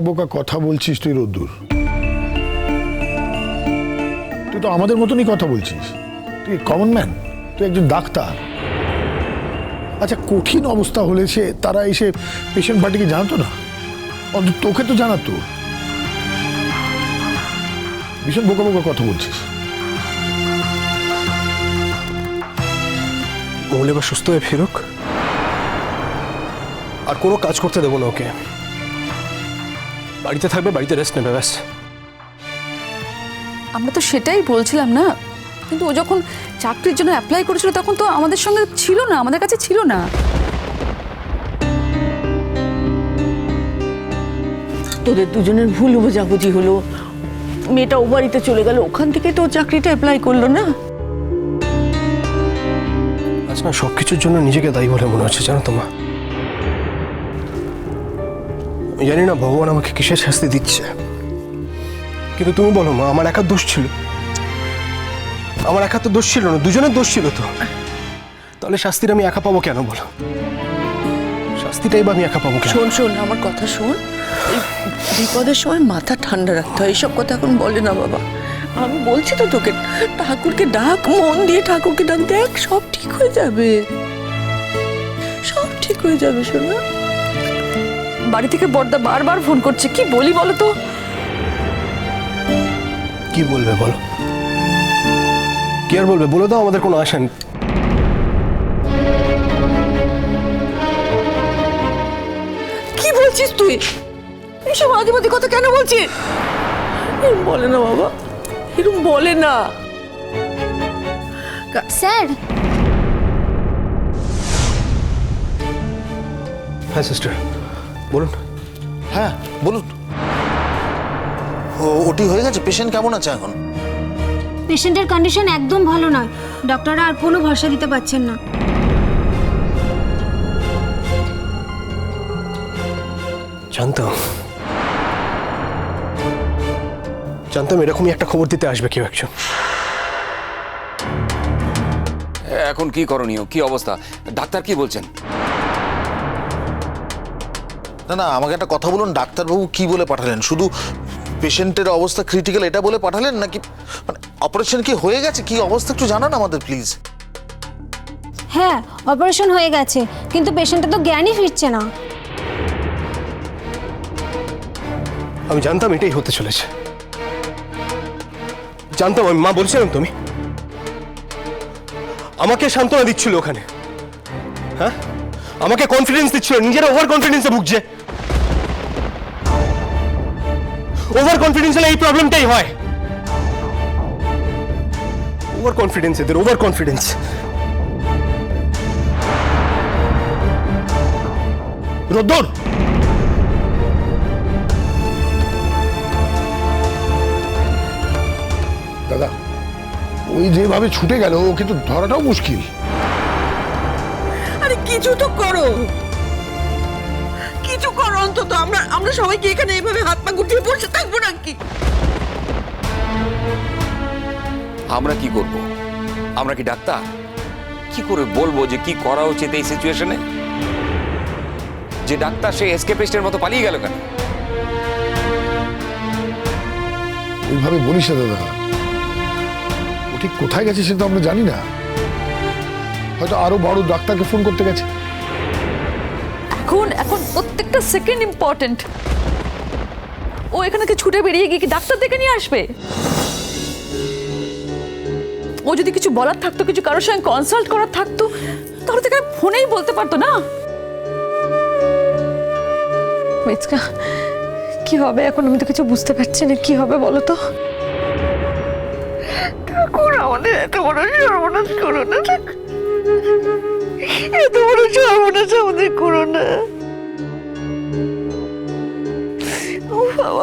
বোকা বোকা কথা বলছিস তুই, রোদ্দুর। তুই তো আমাদের মতনই কথা বলছিস। তুই কমন ম্যান তুই একজন ডাক্তার। আচ্ছা কঠিন অবস্থা হলে সে, তারা এসে পেশেন্ট পার্টিকে জানাতো না? অন্তত তোকে তো জানাতো। ভীষণ বোকা বোকা কথা বলছিস। মৌল এবার সুস্থ হয়ে ফেরুক। আর কোনো কাজ করতে দেবো না ওকে। বাড়িতে থাকবে বাড়িতে রেস্ট নেবে ব্যাস। আমরা তো সেটাই বলছিলাম না কিন্তু ও যখন চাকরির জন্য অ্যাপ্লাই করেছিল তখন তো আমাদের সঙ্গে ছিল না আমাদের কাছে ছিল না। তোদের দুজনের ভুল বোঝাবুঝি হলো। মেয়েটা ও বাড়িতে চলে গেল ওখান থেকে তো চাকরিটা অ্যাপ্লাই করল না। আচ্ছা সব কিছুর জন্য নিজেকে দায়ী বলে মনে হচ্ছে জানো তো জানি না, ভগবান আমাকে কিসের শাস্তি দিচ্ছে। কিন্তু তুমি বলো মা, আমার একার দোষ ছিল। আমার একা তো দোষ ছিল না, দুজনের দোষ ছিল তো। তাহলে শাস্তিটা আমি একা পাবো কেন বলো? শাস্তিটাই বা আমি একা পাবো কেন? শোন শোন, আমার কথা শোন। এই বিপদের সময় মাথা ঠান্ডা রাখতে হয় এইসব কথা এখন বলে না বাবা। আমি বলছি তো তোকে, ঠাকুরকে ডাক, মন দিয়ে ঠাকুরকে ডাক, দেখ, সব ঠিক হয়ে যাবে। সব ঠিক হয়ে যাবে, শোনা বাড়ি থেকে বর্দা বারবার ফোন করছে। কি বলি বলো তো? কি বলবে বলো? কি আর বলবে? বলে দাও আমাদের কোনো আশা নেই। কি বলছিস তুই? এইসব আজে বাজে কথা কেন বলছিস? বলে না বাবা। এরম বলে না। স্যার। হ্যাঁ সিস্টার বলুন। হ্যাঁ বলুন। ও ওটি হয়ে গেছে? পেশেন্ট কেমন আছে এখন? পেশেন্টের কন্ডিশন একদম ভালো নয়। ডক্টররা আর কোনো ভরসা দিতে পারছেন না। জানতাম জানতাম এরকমই একটা খবর দিতে আসবে কেউ একজন। এখন কি করণীয়? কি অবস্থা? ডাক্তার কি বলছেন? না না আমাকে একটা কথা বলুন ডাক্তারবাবু কি বলে পাঠালেন? শুধু পেশেন্টের অবস্থা ক্রিটিক্যাল এটা বলে পাঠালেন নাকি? মানে অপারেশন কি হয়ে গেছে? কি অবস্থা? একটু জানান আমাদের প্লিজ হ্যাঁ অপারেশন হয়ে গেছে কিন্তু পেশেন্টের তো জ্ঞানই ফিরছে না। আমি জানতাম এটাই হতে চলেছে। জানতাম আমি মা বলছিলাম তুমি আমাকে সান্ত্বনা দিচ্ছিল ওখানে। হ্যাঁ? আমাকে কনফিডেন্স দিচ্ছিল নিজের ওভার কনফিডেন্সে ভুগছে। ওভার কনফিডেন্স হলে এই প্রবলেমটাই হয়। ওভার কনফিডেন্স এদের ওভার কনফিডেন্স রোদ্দুর! দাদা ওই যেভাবে ছুটে গেল ওকে তো ধরাটাও মুশকিল। আরে কিছু তো করো। কিছু করো অন্তত আমরা আমরা সবাই কি এখানে এইভাবে হাত পা গুটিয়ে বসে থাকব নাকি? আমরা কি করব? আমরা কি ডাক্তার? কি করে বলব যে কি করা উচিত এই সিচুয়েশনে? যে ডাক্তার সে এসকেপিস্টের মতো পালিয়ে গেল কেন? ওইভাবে বলিস না দাদা। ও ঠিক কোথায় গেছে সেটা তো আমরা জানি না। হয়তো আরও বড় ডাক্তারকে ফোন করতে গেছে। এখন এখন প্রত্যেকটা সেকেন্ড ইম্পর্টেন্ট ও এখানে কি ছুটে বেরিয়ে গিয়ে কি ডাক্তার দেখে নিয়ে আসবে? ও যদি কিছু বলার থাকতো, কিছু কারোর সঙ্গে কনসাল্ট করার থাকতো, তাহলে তো এখানে ফোনেই বলতে পারতো না। মিচকা, কি হবে এখন? আমি তো কিছু বুঝতে পারছি না, কি হবে বলো তো? ঠাকুর, আমাদের এত বড় সর্বনাশ করো না। এত বড় সর্বনাশ আমাদের করো না। ও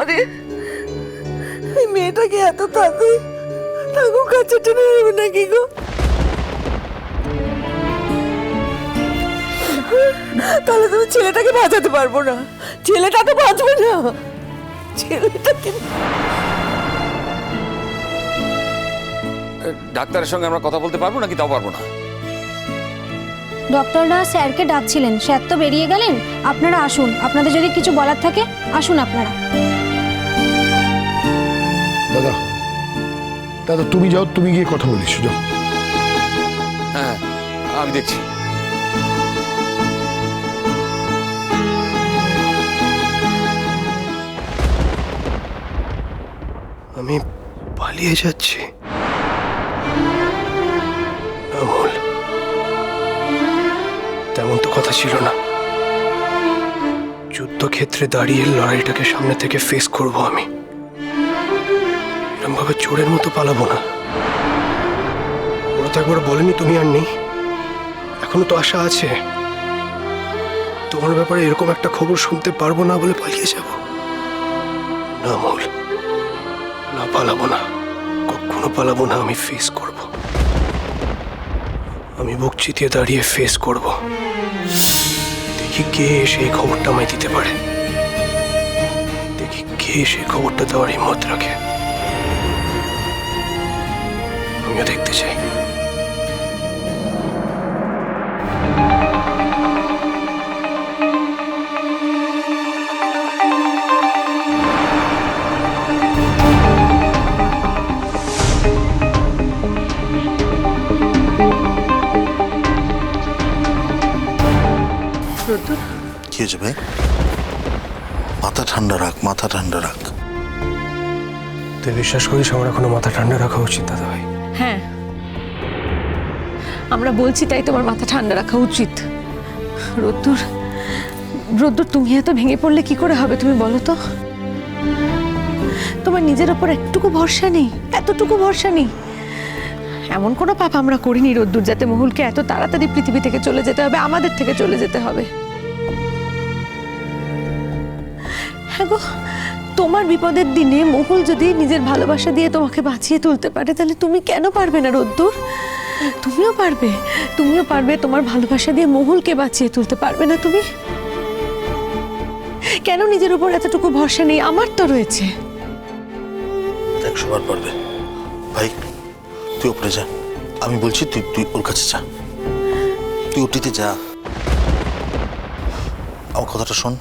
রে এই মেয়েটাকে এত তাড়াতাড়ি ঠাকুর কাছে টেনে নেবে নাকি গো? তাহলে তুমি ছেলেটাকে বাঁচাতে পারব না। ছেলেটা তো বাঁচবে না। ছেলেটাকে ডাক্তারের সঙ্গে আমরা কথা বলতে পারব নাকি তাও পারব না? ডক্টররা স্যারকে ডাকছিলেন। স্যার তো বেরিয়ে গেলেন আপনারা আসুন। আপনাদের যদি কিছু বলার থাকে আসুন আপনারা। দাদা দাদা তুমি যাও তুমি গিয়ে কথা বলিস যাও। হ্যাঁ আমি দেখছি। আমি পালিয়ে যাচ্ছি। কথা ছিল না। যুদ্ধক্ষেত্রে দাঁড়িয়ে লড়াইটাকে সামনে থেকে ফেস করব আমি। এরকম ভাবে চোরের মতো পালাবো না। ওরা তো একবার বলেনি তুমি আর নেই। এখনও তো আশা আছে। তোমার ব্যাপারে এরকম একটা খবর শুনতে পারব না বলে পালিয়ে যাব। না, মূল। না, পালাবো না। কখনো পালাবো না, আমি ফেস করব। আমি বুক চিতিয়ে দাঁড়িয়ে ফেস করব। দেখি কে সেই খবরটা আমায় দিতে পারে। দেখি কে সেই খবরটা দেওয়ার হিম্মত রাখে। আমিও দেখতে চাই। হয়েছে ভাই মাথা ঠান্ডা রাখ মাথা ঠান্ডা রাখ। তুই বিশ্বাস করিস আমার এখনও মাথা ঠান্ডা রাখা উচিত দাদা ভাই? হ্যাঁ। আমরা বলছি তাই তোমার মাথা ঠান্ডা রাখা উচিত। রোদ্দুর রোদ্দুর তুমি এত ভেঙে পড়লে কি করে হবে তুমি বলো তো? তোমার নিজের ওপর একটুকু ভরসা নেই এতটুকু ভরসা নেই। এমন কোনো পাপ আমরা করিনি রোদ্দুর যাতে মহুলকে এত তাড়াতাড়ি পৃথিবী থেকে চলে যেতে হবে আমাদের থেকে চলে যেতে হবে। হ্যাঁ গো, তোমার বিপদের দিনে মহুল যদি নিজের ভালোবাসা দিয়ে তোমাকে বাঁচিয়ে তুলতে পারে, তাহলে তুমি কেন পারবে না রোদ্দুর? তুমিও পারবে তুমিও পারবে তোমার ভালোবাসা দিয়ে মহুলকে বাঁচিয়ে তুলতে পারবে না তুমি? কেন নিজের উপর এতটুকু ভরসা নেই? আমার তো রয়েছে। একশো বার পারবে। ভাই, তুই ওপরে যা। আমি বলছি, তুই তুই ওর কাছে যা। তুই ওটিতে যা। আমার কথাটা শোন।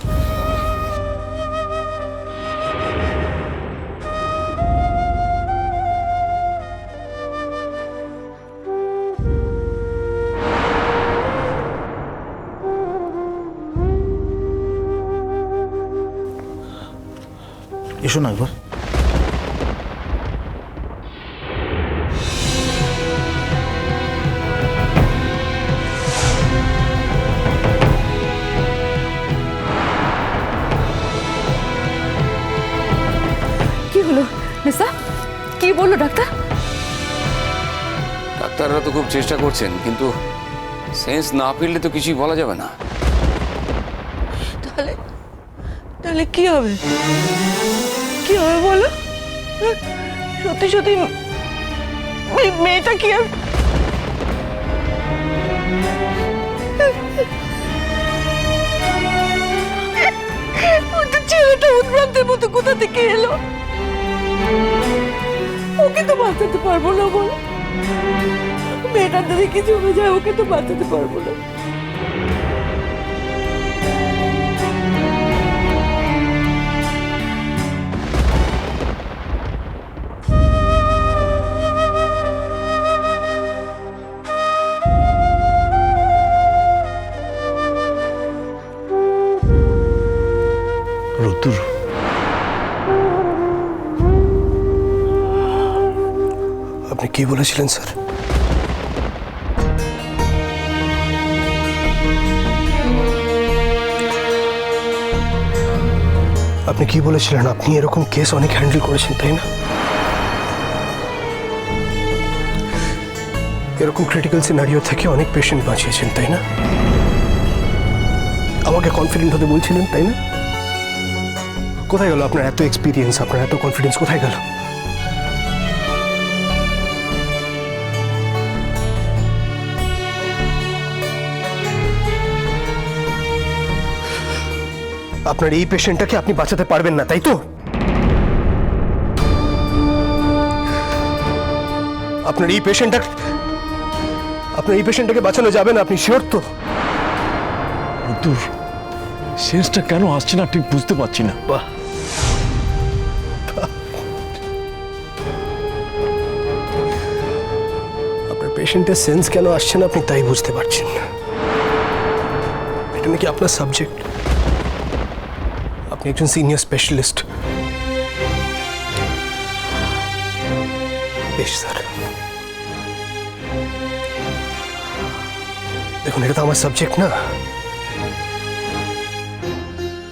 এসো না একবার। কি হলো? নিসা কি বলল ডাক্তার? ডাক্তাররা তো খুব চেষ্টা করছেন কিন্তু সেন্স না ফিরলে তো কিছুই বলা যাবে না। তাহলে তাহলে কি হবে? কি হবে বলো? হ্যাঁ? সত্যি সত্যি মেয়েটা কি আর ছেলেটা উদ্ভ্রান্তের মতো কোথা থেকে এলো? ওকে তো বাঁচাতে পারব না বল। মেয়েটার যদি কিছু হয়ে যায়, ওকে তো বাঁচাতে পারব না। আপনি কি বলেছিলেন, স্যার? আপনি কি বলেছিলেন? আপনি এরকম কেস অনেক হ্যান্ডেল করেছেন, তাই না? এরকম ক্রিটিক্যাল সিনারিও থেকে অনেক পেশেন্ট বাঁচিয়েছেন, তাই না? আমাকে কনফিডেন্ট হতে বলছিলেন, তাই না? কোথায় গেল আপনার এত এক্সপিরিয়েন্স আপনার এত কনফিডেন্স কোথায় গেল? আপনার এই পেশেন্টটাকে আপনি বাঁচাতে পারবেন না তাই তো? আপনার এই পেশেন্টটা আপনার এই পেশেন্টটাকে বাঁচানো যাবে না আপনি শিওর তো? রোদ্দুর সেন্সটা কেন আসছে না ঠিক বুঝতে পারছি না। বাহ। আপনার পেশেন্টের সেন্স কেন আসছে না আপনি তাই বুঝতে পারছেন না। এটা নাকি আপনার সাবজেক্ট আপনি একজন সিনিয়র স্পেশালিস্ট বেশ স্যার দেখুন, এটা তো আমার সাবজেক্ট না।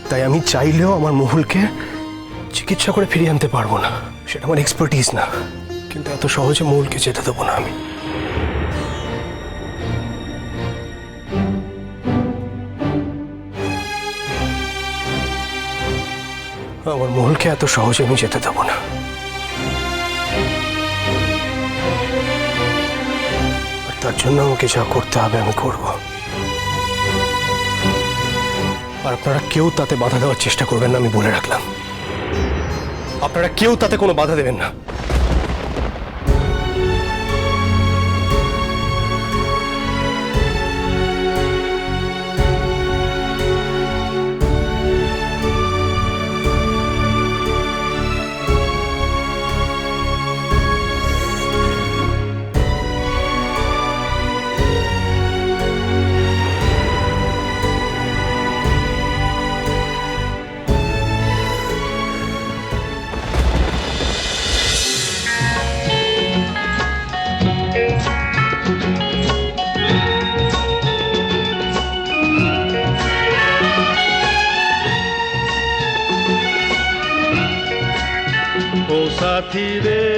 তাই আমি চাইলেও আমার মহুলকে চিকিৎসা করে ফিরিয়ে আনতে পারব না। সেটা আমার এক্সপার্টিস না। কিন্তু এত সহজে মহুলকে যেতে দেবো না আমি। মহুলকে এত সহজে আমি যেতে দেবো না। তার জন্য আমাকে যা করতে হবে আমি করব। আর আপনারা কেউ তাতে বাধা দেওয়ার চেষ্টা করবেন না, আমি বলে রাখলাম। আপনারা কেউ তাতে কোনো বাধা দেবেন না। সাথী রে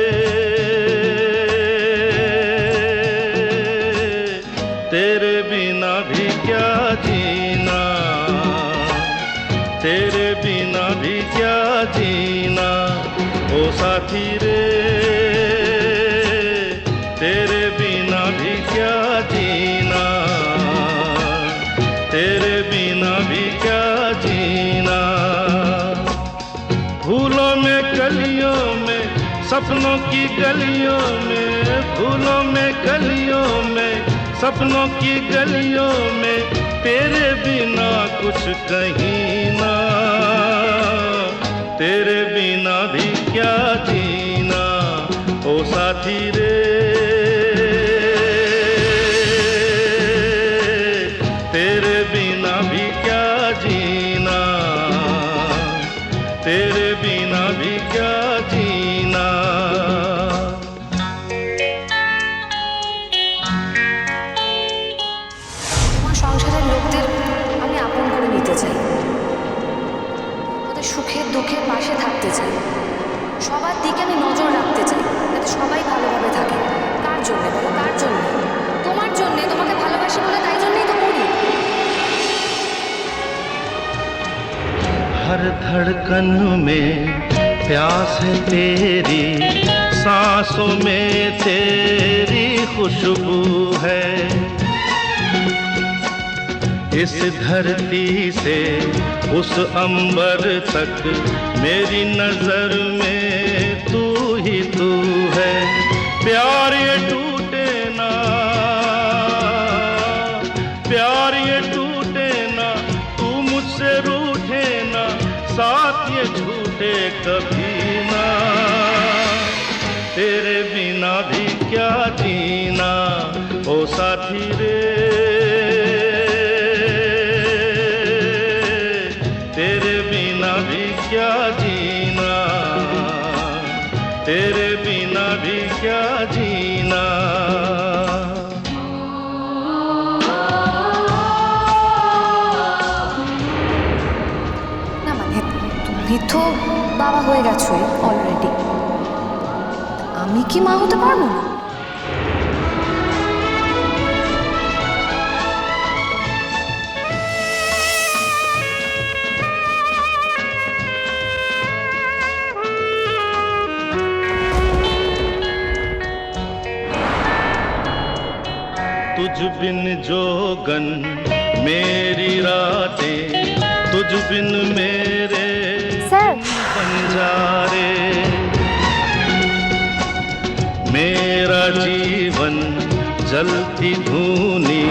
सपनों की गलियों में, फूलों में, गलियों में, सपनों की गलियों में, तेरे बिना कुछ कहीं ना। तेरे बिना भी क्या जीना, ओ साथी रे। ওদের সুখের দুঃখের পাশে থাকতে চাই সবার দিকে আমি নজর রাখতে চাই যাতে সবাই ভালোভাবে থাকে কার জন্যে বলো কার জন্যে তোমার জন্যে তোমাকে ভালোবাসি বলে তাই জন্যই তো করি हर धड़कन में प्यास है तेरी सांसों में तेरी खुशबू है इस धरती से उस अंबर तक मेरी नज़र में तू ही तू है। प्यार ये टूटे ना, प्यार ये टूटे ना, तू मुझसे रूठे ना, साथ ये झूठे कभी ना। तेरे बिना भी क्या जीना, ओ साथी रे হয়ে গেছোই অলরেডি আমি কি মা হতে পারবো না तुझ बिन जोगन मेरी रातें तुझ बिन जलती धूनी।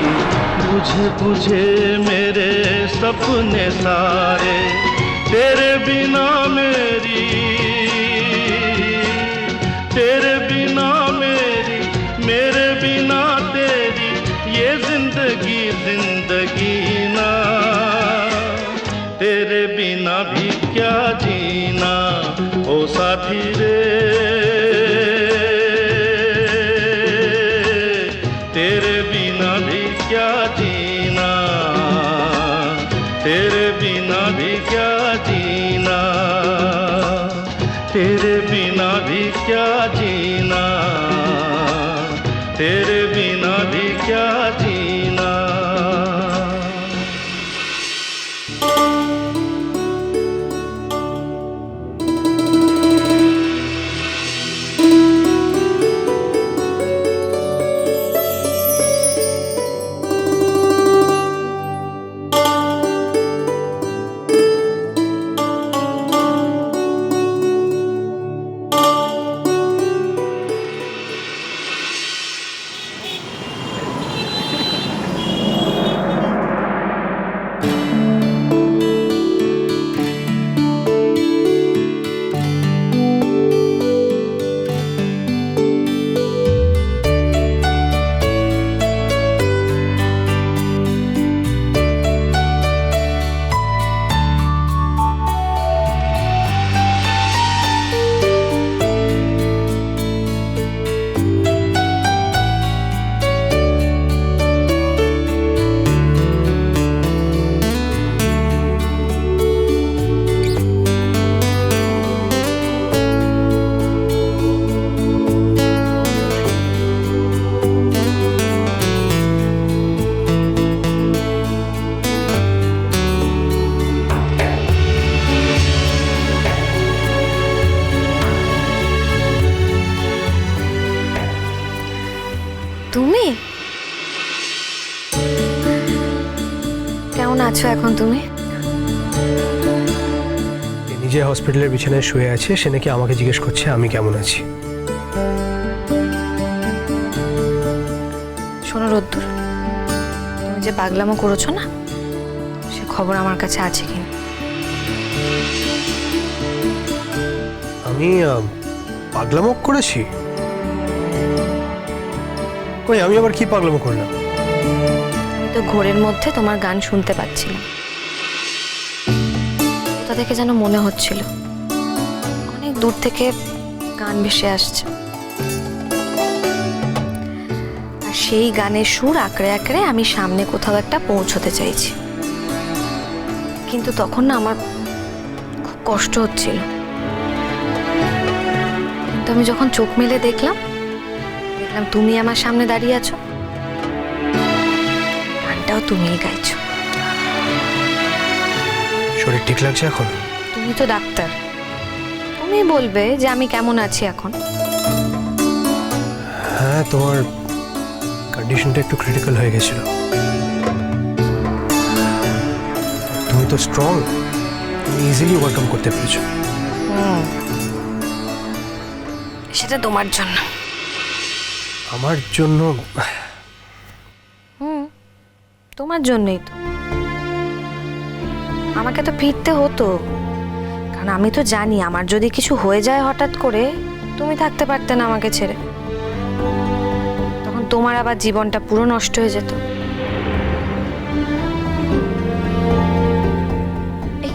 बुझे बुझे मेरे सपने सारे, तेरे बिना मेरी, तेरे बिना मेरी, मेरे बिना तेरी, ये ज़िंदगी ज़िंदगी ना। तेरे बिना भी क्या जीना, ओ साथी रे। আছো এখন তুমি? নিজে হসপিটালের বিছানায় শুয়ে আছে সে নাকি আমাকে জিজ্ঞেস করছে আমি কেমন আছি? শোনো রোদ্দুর তুমি যে পাগলামো করেছ না সে খবর আমার কাছে আছে কি আমি পাগলামো করেছি? কই আমি আবার কি পাগলামো করলাম? তো ঘোরের মধ্যে তোমার গান শুনতে পাচ্ছিলাম। দেখে যেন মনে হচ্ছিল, অনেক দূর থেকে গান ভেসে আসছে। আর সেই গানের সুর আঁকড়ে আঁকড়ে আমি সামনে কোথাও একটা পৌঁছতে চাইছি। কিন্তু তখন না আমার খুব কষ্ট হচ্ছিল। কিন্তু আমি যখন চোখ মেলে দেখলাম দেখলাম তুমি আমার সামনে দাঁড়িয়ে আছো। গানটাও তুমিই গাইছো। শরীর ঠিক লাগছে এখন? তুমি তো ডাক্তার। তুমি বলবে যে আমি কেমন আছি এখন। হ্যাঁ তোমার কন্ডিশনটা একটু ক্রিটিক্যাল হয়ে গেছিল। তুমি তো স্ট্রং তুমি ইজিলি ওভারকাম করতে পেরেছ। সেটা তোমার জন্য। আমার জন্য তোমার জন্যই তো। আমাকে তো ফিরতে হতো। কারণ আমি তো জানি আমার যদি কিছু হয়ে যায় হঠাৎ করে তুমি থাকতে পারতে না আমাকে ছেড়ে। তখন তোমার আবার জীবনটা পুরো নষ্ট হয়ে যেত।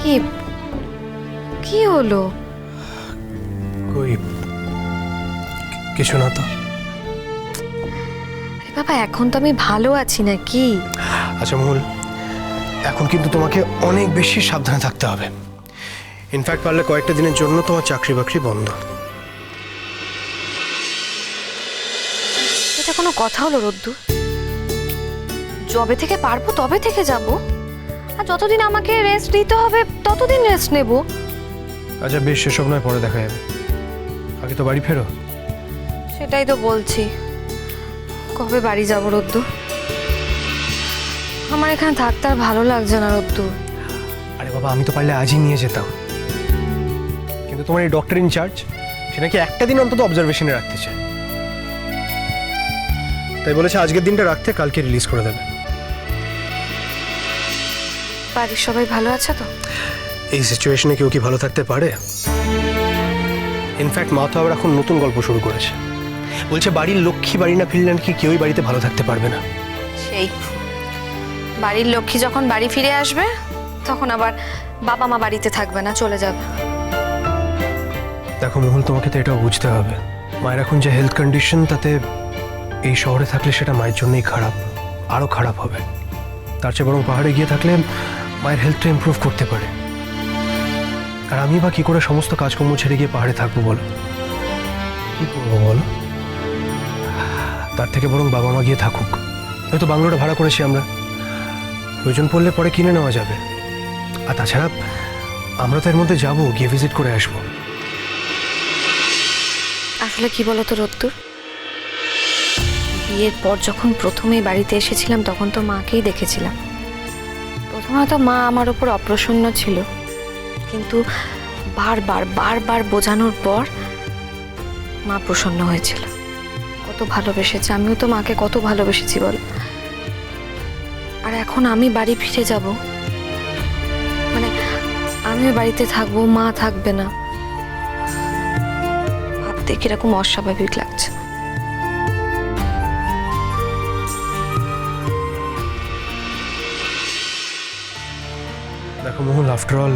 কি? কি হলো? কই? কিছু না তো। বাবা এখন তো আমি ভালো আছি না কি আচ্ছা মহুল এখন কিন্তু তোমাকে অনেক বেশি সাবধানে থাকতে হবে। ইনফ্যাক্ট পারলে কয়েকটা দিনের জন্য তোমার চাকরি বাকরি বন্ধ। এটা কোনো কথা হলো রোদ্দু। জবে থেকে পারব তবে থেকে যাব। আর যতদিন আমাকে রেস্ট দিতে হবে ততদিন রেস্ট নেব। আচ্ছা বেশ সেসব নয় পরে দেখা যাবে। আগে তো বাড়ি ফেরো। সেটাই তো বলছি। কবে বাড়ি যাব রোদ্দু? আমার এখানে থাকতে আর ভালো লাগছে না রোদ্দু। আরে বাবা আমি তো পারলে আজই নিয়ে যেতাম। কিন্তু তোমার এই ডক্টর ইনচার্জ সে নাকি একটা দিন অন্তত অবজারভেশনে রাখতে চায়। তাই বলেছে আজকের দিনটা রাখতে কালকে রিলিজ করে দেবে। বাড়ির সবাই ভালো আছে তো? এই সিচুয়েশনে কেউ কি ভালো থাকতে পারে? ইনফ্যাক্ট মা তো আবার এখন নতুন গল্প শুরু করেছে। বলছে বাড়ির লক্ষ্মী বাড়ি না ফিরলে কি কেউই বাড়িতে ভালো থাকতে পারবে না। সেই বাড়ির লক্ষ্মী যখন বাড়ি ফিরে আসবে, তখন আবার বাবা মা বাড়িতে থাকবে না, চলে যাবে। দেখো মহুল তোমাকে তো এটাও বুঝতে হবে। মায়ের এখন যে হেলথ কন্ডিশন তাতে এই শহরে থাকলে সেটা মায়ের জন্যই খারাপ, আরও খারাপ হবে। তার চেয়ে বরং পাহাড়ে গিয়ে থাকলে মায়ের হেলথটা ইম্প্রুভ করতে পারে। আর আমি বা কী করে সমস্ত কাজকর্ম ছেড়ে গিয়ে পাহাড়ে থাকব বলো? কি করব বলো? তার থেকে বরং বাবা মা গিয়ে থাকুক। হয়তো বাংলোটা ভাড়া করেছি আমরা। প্রয়োজন পড়লে পরে কিনে নেওয়া যাবে। আর তাছাড়া, আমরা তো এর মধ্যে যাব, গিয়ে ভিজিট করে আসব। আসলে কি বলতো রত্তুর বিয়ের পর যখন প্রথমে বাড়িতে এসেছিলাম, তখন তো মাকেই দেখেছিলাম। প্রথমে তো মা আমার ওপর অপ্রসন্ন ছিল। কিন্তু বারবার বারবার বোঝানোর পর মা প্রসন্ন হয়েছিল। কত ভালোবেসেছে, আমিও তো মাকে কত ভালোবেসেছি বল। এখন আমি বাড়ি ফিরে যাব। মানে আমিও বাড়িতে থাকব, মা থাকবে না। ভাবতে কীরকম অস্বাভাবিক লাগছে। দেখো মোহন আফটার অল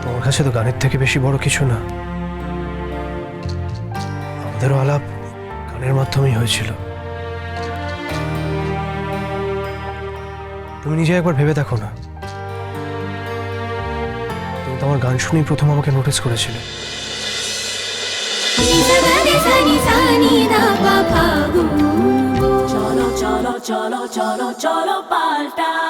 তোমার কাছে তো গানের থেকে বেশি বড় কিছু না। আমাদেরও আলাপ গানের মাধ্যমেই হয়েছিল। তুমি নিজে একবার ভেবে দেখো না। তুমি তোমার গান শুনেই প্রথম আমাকে নোটিস করেছিলে। চলো চলো চলো চলো চলো, পাল্টা।